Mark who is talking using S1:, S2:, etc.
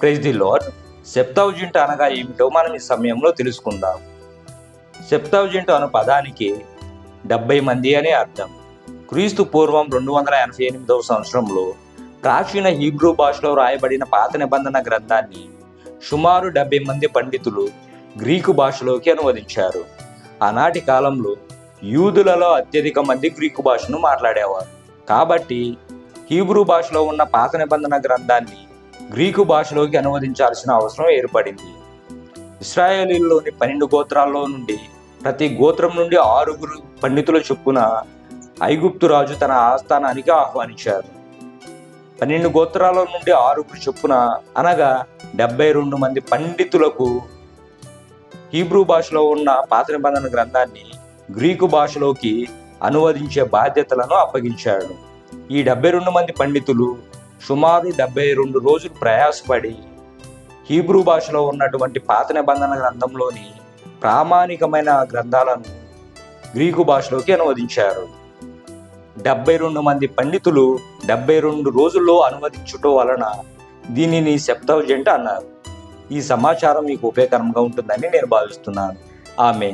S1: Praise the lord సెప్తౌజెంట్ అనగా ఏమిటో మనం ఈ సమయంలో తెలుసుకుందాం. సెప్తౌజెంట్ అను పదానికి డెబ్బై మంది అనే అర్థం. క్రీస్తు పూర్వం రెండు వందల ఎనభై ఎనిమిదవ సంవత్సరంలో ప్రాచీన హీబ్రూ భాషలో రాయబడిన పాత నిబంధన గ్రంథాన్ని సుమారు డెబ్బై మంది పండితులు గ్రీకు భాషలోకి అనువదించారు. ఆనాటి కాలంలో యూదులలో అత్యధిక మంది గ్రీకు భాషను మాట్లాడేవారు. కాబట్టి హీబ్రూ భాషలో ఉన్న పాత నిబంధన గ్రంథాన్ని గ్రీకు భాషలోకి అనువదించాల్సిన అవసరం ఏర్పడింది. ఇస్రాయేలీలోని పన్నెండు గోత్రాల్లో నుండి ప్రతి గోత్రం నుండి ఆరుగురు పండితుల చొప్పున ఐగుప్తు రాజు తన ఆస్థానానికి ఆహ్వానించారు. పన్నెండు గోత్రాల నుండి ఆరుగురు చొప్పున అనగా డెబ్బై రెండు మంది పండితులకు హీబ్రూ భాషలో ఉన్న పాత నిబంధన గ్రంథాన్ని గ్రీకు భాషలోకి అనువదించే బాధ్యతలను అప్పగించాడు. ఈ డెబ్బై రెండు మంది పండితులు సుమారు డెబ్బై రెండు రోజులు ప్రయాసపడి హీబ్రూ భాషలో ఉన్నటువంటి పాత నిబంధన గ్రంథంలోని ప్రామాణికమైన గ్రంథాలను గ్రీకు భాషలోకి అనువదించారు. డెబ్బై రెండు మంది పండితులు డెబ్బై రెండు రోజుల్లో అనువదించుట వలన దీనిని సెప్తౌజెంట్ అన్నారు. ఈ సమాచారం మీకు ఉపయోగకరంగా ఉంటుందని నేను భావిస్తున్నాను. ఆమె